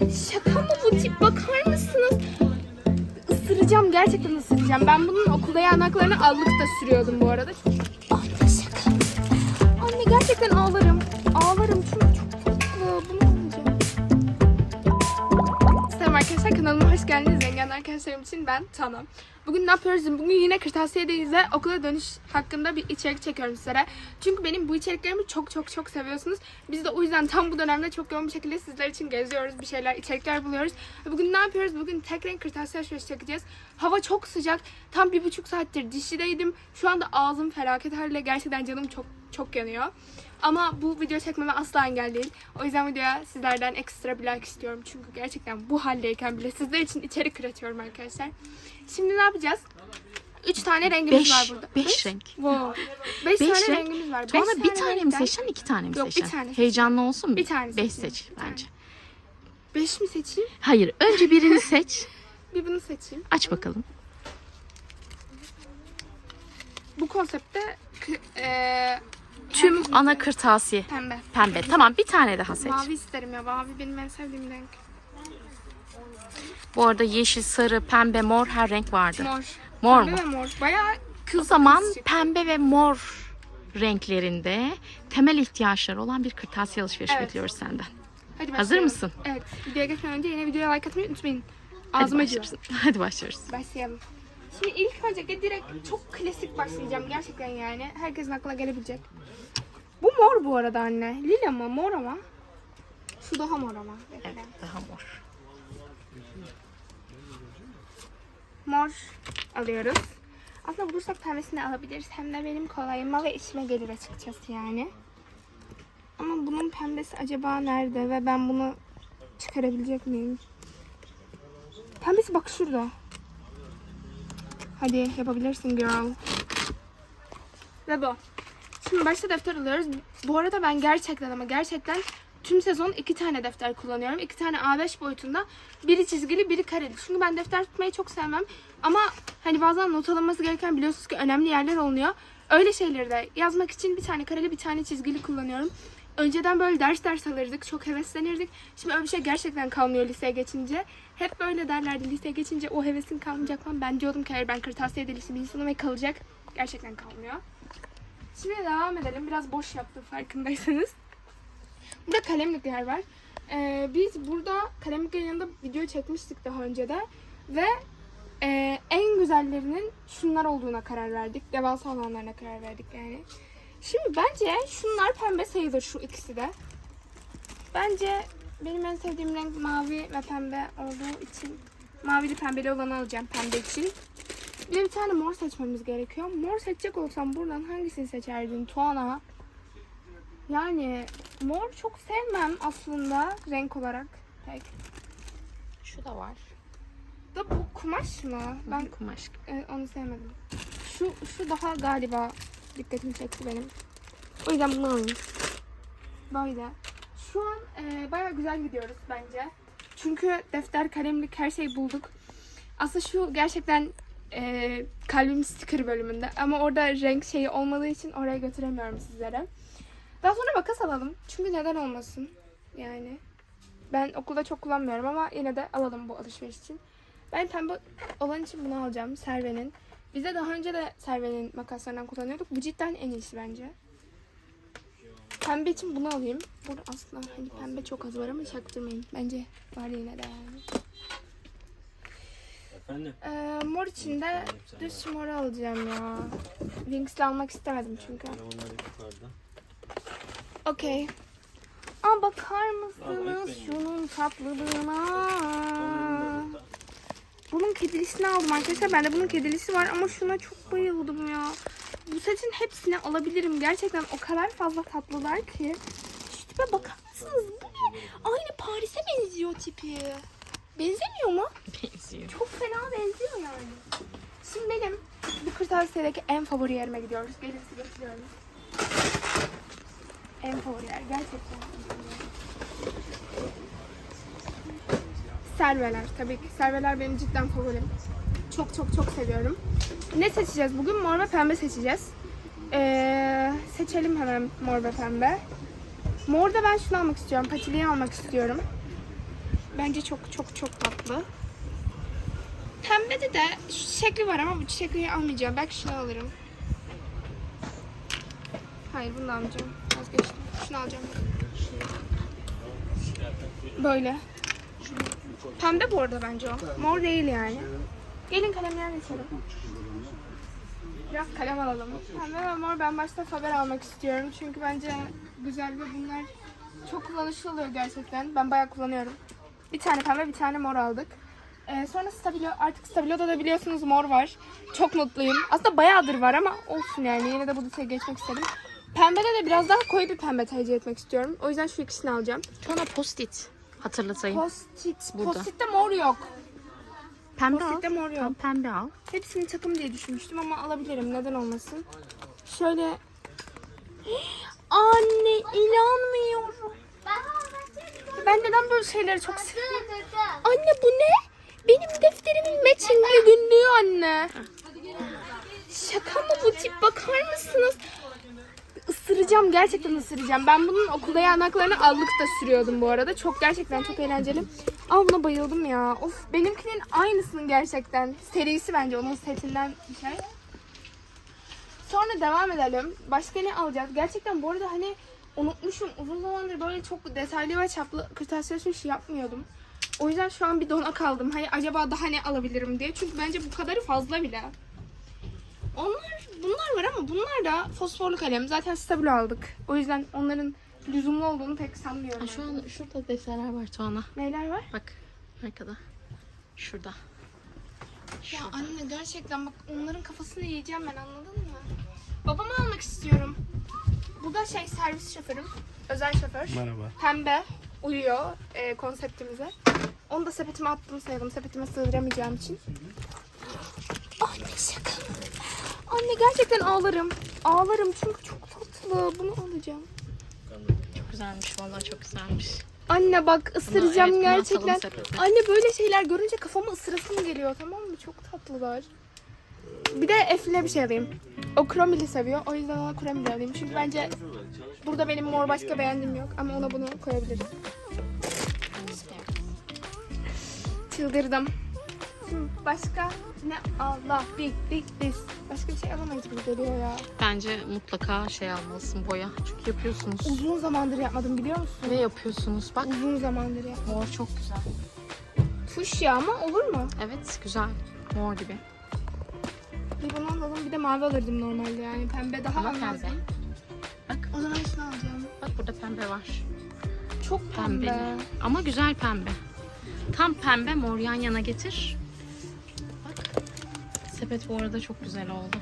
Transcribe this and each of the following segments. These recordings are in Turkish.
Şaka mı bu tip bakar mısınız? Isıracağım gerçekten ısıracağım. Ben bunun okulda yanaklarını allık da sürüyordum bu arada. Anne şaka. Anne gerçekten ağlarım. Ağlarım çünkü çok tatlı. Bunu alacağım. Selam arkadaşlar kanalıma hoş geldiniz. Zengin arkadaşlarım için ben Tanım. Bugün ne yapıyoruz? Bugün yine kırtasiyedeyiz ve okula dönüş hakkında bir içerik çekiyorum sizlere. Çünkü benim bu içeriklerimi çok çok çok seviyorsunuz. Biz de o yüzden tam bu dönemde çok yoğun bir şekilde sizler için geziyoruz. Bir şeyler, içerikler buluyoruz. Bugün ne yapıyoruz? Bugün tek renk kırtasiye alışverişi çekeceğiz. Hava çok sıcak. Tam bir buçuk saattir dişideydim. Şu anda ağzım felaket halde. Gerçekten canım çok çok yanıyor. Ama bu video çekmeme asla engel değil. O yüzden videoya sizlerden ekstra bir like istiyorum. Çünkü gerçekten bu haldeyken bile sizler için içerik üretiyorum arkadaşlar. Şimdi ne yapacağız? Üç tane rengimiz Beş, var burada. beş renk. Wow. Beş, Beş tane renk. rengimiz var. Beş Tuana bir tane tane mi seçeceksin, iki tane mi Yok, bir seçeceksin? tane Heyecanlı olsun mu? Bir tane Beş seç Bir tane. bence. Beş mi seçeyim? Hayır, önce birini seç. Bir bunu seçeyim. Aç bakalım. Bu konsepte eee, Tüm ana kırtasiye pembe. pembe. Tamam, bir tane daha seç. Mavi isterim ya. Mavi benim en sevdiğim renk. Bu arada yeşil, sarı, pembe, mor her renk vardı. Mor. Mor Pembe mu? ve mor. Bayağı kız O zaman kız pembe ve mor renklerinde temel ihtiyaçları olan bir kırtasiye alışverişi Evet. bekliyoruz senden. Hadi Hazır mısın? Evet. Videoya geçmeden önce yine videoya like atmayı unutmayın. Hadi Ağzım acıyor. başlıyoruz. Hadi başlıyoruz. Başlayalım. Şimdi ilk öncelikle direkt çok klasik başlayacağım gerçekten yani. Herkesin aklına gelebilecek. Bu mor bu arada anne. Lila mı? Mor ama. Şu daha mor ama. Evet, daha mor. Mor alıyoruz. Aslında bulursak pembesini alabiliriz. Hem de benim kolayıma ve işime gelir açıkçası yani. Ama bunun pembesi acaba nerede ve ben bunu çıkarabilecek miyim? Pembesi bak şurada. Hadi yapabilirsin girl. Ve bu. Şimdi başta defter alıyoruz. Bu arada ben gerçekten ama gerçekten tüm sezon iki tane defter kullanıyorum. İki tane A5 boyutunda. Biri çizgili, biri kareli. Çünkü ben defter tutmayı çok sevmem. Ama hani bazen not alınması gereken biliyorsunuz ki önemli yerler oluyor. Öyle şeyleri de yazmak için bir tane kareli, bir tane çizgili kullanıyorum. Önceden böyle ders ders alırdık. Çok heveslenirdik. Şimdi öyle bir şey gerçekten kalmıyor liseye geçince. Hep böyle derlerdi liseye geçince o hevesin kalmayacak falan. Ben diyordum ki hayır ben kırtasiye delisi bir insanım ve kalacak. Gerçekten kalmıyor. Şimdi devam edelim. Biraz boş yaptım farkındaysanız. Burada kalemlikler var. Ee, biz burada kalemliklerin yanında video çekmiştik daha önce de. Ve e, en güzellerinin şunlar olduğuna karar verdik. Devasa olanlarına karar verdik yani. Şimdi bence şunlar pembe sayılır şu ikisi de. Bence benim en sevdiğim renk mavi ve pembe olduğu için mavili pembeli olanı alacağım pembe için. Bir de bir tane mor seçmemiz gerekiyor. Mor seçecek olsam buradan hangisini seçerdin Tuana? Yani mor çok sevmem aslında renk olarak pek. Şu da var. Da bu kumaş mı? Ben Ben kumaş. e, onu sevmedim. Şu şu daha galiba dikkatimi çekti benim. O yüzden bunu alayım. Böyle. Şu an e, bayağı güzel gidiyoruz bence. Çünkü defter, kalemlik her şeyi bulduk. Aslında şu gerçekten e, kalbim sticker bölümünde. Ama orada renk şeyi olmadığı için oraya götüremiyorum sizlere. Daha sonra makas alalım. Çünkü neden olmasın? Yani. Ben okulda çok kullanmıyorum ama yine de alalım bu alışveriş için. Ben pembe olan için bunu alacağım. Serve'nin. Biz de daha önce de Serve'nin makaslarından kullanıyorduk. Bu cidden en iyisi bence. Pembe için bunu alayım. Burada aslında hani pembe çok az var ama çaktırmayın. Bence var yine de yani. Efendim? Ee, mor için de düz mor alacağım ya. Winx'li almak istemedim çünkü. Yani onlar yukarıda. Okey. Aa bakar mısınız şunun tatlılığına? Bunun kedilisini aldım arkadaşlar. Bende bunun kedilisi var ama şuna çok bayıldım ya. Bu setin hepsini alabilirim. Gerçekten o kadar fazla tatlılar ki. Şu tipe bakar mısınız? Bu ne? Aynı Paris'e benziyor tipi. Benzemiyor mu? Benziyor. Çok fena benziyor yani. Şimdi benim bu kırtasiyedeki en favori yerime gidiyoruz. Gelin size getiriyorum. En favori yer gerçekten. Serveler tabii ki. Serveler benim cidden favorim. Çok çok çok seviyorum. Ne seçeceğiz bugün? Mor ve pembe seçeceğiz. Ee, seçelim hemen mor ve pembe. Morda ben şunu almak istiyorum. Patiliği almak istiyorum. Bence çok çok çok tatlı. Pembede de şu şekli var ama bu çiçekliği almayacağım. Belki şunu alırım. Hayır bunu da almayacağım. Vazgeçtim. Şunu alacağım. Böyle. Pembe bu arada bence o. Mor değil yani. Gelin kalemler geçelim. Biraz kalem alalım. Pembe ve mor ben başta Faber almak istiyorum. Çünkü bence güzel ve bunlar çok kullanışlı oluyor gerçekten. Ben bayağı kullanıyorum. Bir tane pembe bir tane mor aldık. Ee, sonra Stabilo, artık Stabilo'da da biliyorsunuz mor var. Çok mutluyum. Aslında bayağıdır var ama olsun yani. Yine de bu detaya geçmek istedim. Pembede de biraz daha koyu bir pembe tercih etmek istiyorum. O yüzden şu ikisini alacağım. Tuana post-it hatırlatayım. Post-it. Burada. Post-it'te mor yok. pembe al. Post-it'te mor Tamam, yok. pembe al. Hepsini takım diye düşünmüştüm ama alabilirim. Neden olmasın? Şöyle... Anne inanmıyorum. Ben neden böyle şeyleri çok seviyorum? Anne bu ne? Benim defterimin matchingli günlüğü anne. Şaka mı bu tip bakar mısınız? Isıracağım gerçekten ısıracağım. Ben bunun okulda yanaklarını allıkta sürüyordum bu arada. Çok gerçekten çok eğlenceli. Ama buna bayıldım ya. Of benimkinin aynısının gerçekten. Serisi bence onun setinden bir şey. Sonra devam edelim. Başka ne alacağız? Gerçekten bu arada hani unutmuşum. Uzun zamandır böyle çok detaylı ve çaplı kırtasiye alışverişi yapmıyordum. O yüzden şu an bir dona kaldım. Hani acaba daha ne alabilirim diye. Çünkü bence bu kadarı fazla bile. Onlar, bunlar var ama bunlar da fosforlu kalem. Zaten stabilo aldık. O yüzden onların lüzumlu olduğunu pek sanmıyorum. Ha, şu an şurada defterler var Tuana. Neler var? Bak arkada. Şurada. Ya anne gerçekten bak onların kafasını yiyeceğim ben anladın mı? Babamı almak istiyorum. Bu da şey servis şoförüm. Özel şoför. Merhaba. Pembe uyuyor e, konseptimize. Onu da sepetime attım sayalım. Sepetime sığdıramayacağım için. Anne şaka mı? Anne gerçekten ağlarım. Ağlarım çünkü çok tatlı. Bunu alacağım. Çok güzelmiş vallahi çok güzelmiş. Anne bak ısıracağım evet, bunu gerçekten. atalım sepete. Anne böyle şeyler görünce kafama ısırasım geliyor tamam mı? Çok tatlılar. Bir de Eflin'e bir şey alayım. O kromili seviyor. O yüzden ona kromili alayım. Çünkü bence burada benim mor başka beğendiğim yok. Ama ona bunu koyabilirim. Çıldırdım. Başka ne Allah big big this. Başka bir şey alamayız gibi geliyor ya. Bence mutlaka şey almalısın boya. Çünkü yapıyorsunuz. Uzun zamandır yapmadım biliyor musun? Ve yapıyorsunuz. Bak Uzun zamandır yap. mor çok güzel. Fuşya ama olur mu? Evet güzel. Mor gibi. Bir bunu alalım bir de mavi alırdım normalde yani. Pembe daha Ama almazdım. Bak O zaman şunu alacağım. bak burada pembe var. Çok pembe. Pembeli. Ama güzel pembe. Tam pembe mor yan yana getir. Sepet bu arada çok güzel oldu.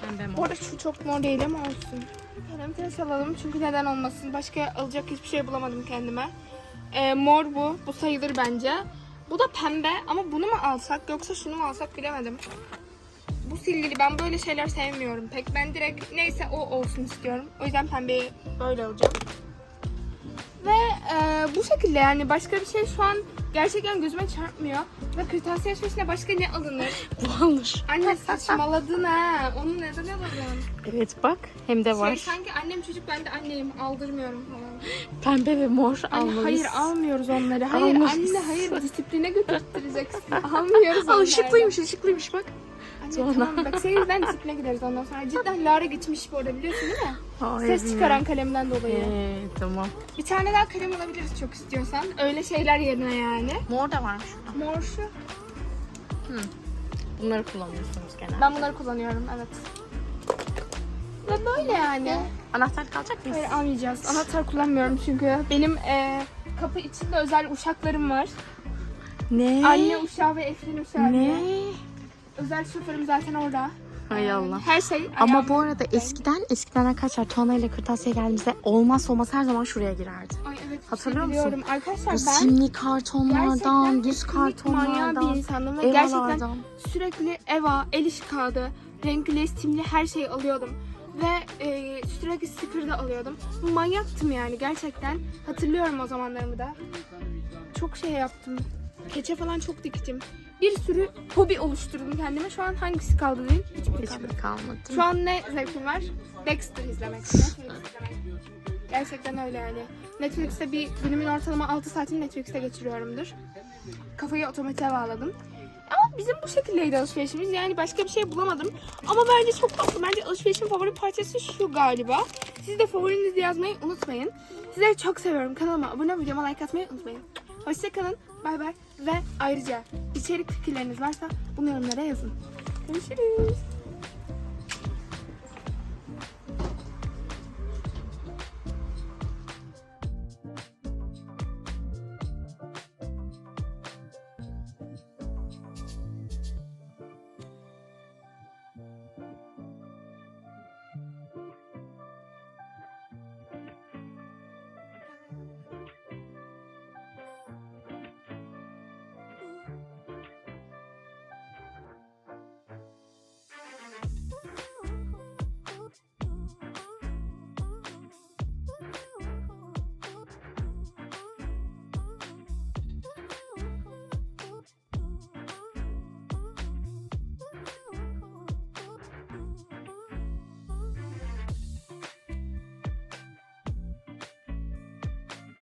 Pembe Bu arada şu çok mor değil ama olsun. Kalem tıraş alalım çünkü neden olmasın. Başka alacak hiçbir şey bulamadım kendime. Ee, mor bu. Bu sayılır bence. Bu da pembe ama bunu mu alsak yoksa şunu mu alsak bilemedim. Bu silgili ben böyle şeyler sevmiyorum pek. Ben direkt neyse o olsun istiyorum. O yüzden pembeyi böyle alacağım. Ve e, bu şekilde yani başka bir şey şu an gerçekten gözüme çarpmıyor. Ve kırtasiye alışverişine başka ne alınır? Bu alır. Anne saçmaladın ha. Onu neden alalım? Evet bak. Hem de var. Şey, sanki annem çocuk ben de anneyim. Aldırmıyorum falan. Pembe ve mor Anne, almalıyız. hayır almıyoruz onları. Hayır Almalıyız. anne hayır disipline götüreceksin. Almıyoruz Aa, onları. ışıklıymış ışıklıymış bak. Anne Sonra. tamam bak senin yüzünden disipline gideriz ondan sonra. Cidden Lara gitmiş bu arada biliyorsun değil mi? Hayır, Ses çıkaran kalemden dolayı. Ee, tamam. Bir tane daha kalem alabiliriz çok istiyorsan. Öyle şeyler yerine yani. Mor da varmış. Mor şu. Bunları kullanıyorsunuz genelde. Ben bunları kullanıyorum evet. Ve böyle yani. Anahtar kalacak mıyız? Hayır almayacağız. Anahtar kullanmıyorum çünkü. Benim eee, kapı içinde özel uşaklarım var. Ne? Anne uşağı ve Eflin uşağı. diye. Özel şoförüm zaten orada. Hay Ee, Allah. Her şey Ama bu arada eskiden eskiden arkadaşlar Tuana ile kırtasiye geldiğimizde olmazsa olmaz her zaman şuraya girerdi. Ay evet. Hatırlıyor şey musun? biliyorum. Arkadaşlar Bu ben simli kartonlardan, gerçekten düz kesinlik manyağı kartonlardan, bir insandım. Ve gerçekten evalardan. sürekli Eva, el iş kağıdı, renkli, simli her şeyi alıyordum. Ve e, sürekli sticker da alıyordum. Manyaktım yani gerçekten. Hatırlıyorum o zamanlarımı da. Çok şey yaptım. Keçe falan çok diktim. Bir sürü hobi oluşturdum kendime. Şu an hangisi kaldı diyeyim? Hiçbiri kalmadı. Hiçbir kalmadı. Şu an ne zevkim var? Dexter izlemek. Netflix izlemek. Gerçekten öyle yani. Netflix'te bir günümün ortalama 6 saatini Netflix'te geçiriyorumdur. Kafayı otomatiğe bağladım. Ama bizim bu şekildeydi alışverişimiz. Yani başka bir şey bulamadım. Ama bence çok tatlı. Bence alışverişin favori parçası şu galiba. Siz de favorinizi yazmayı unutmayın. Sizleri çok seviyorum. Kanalıma abone videoma like atmayı unutmayın. Hoşçakalın. Bay bay. Ve ayrıca içerik fikirleriniz varsa bunu yorumlara yazın. Görüşürüz.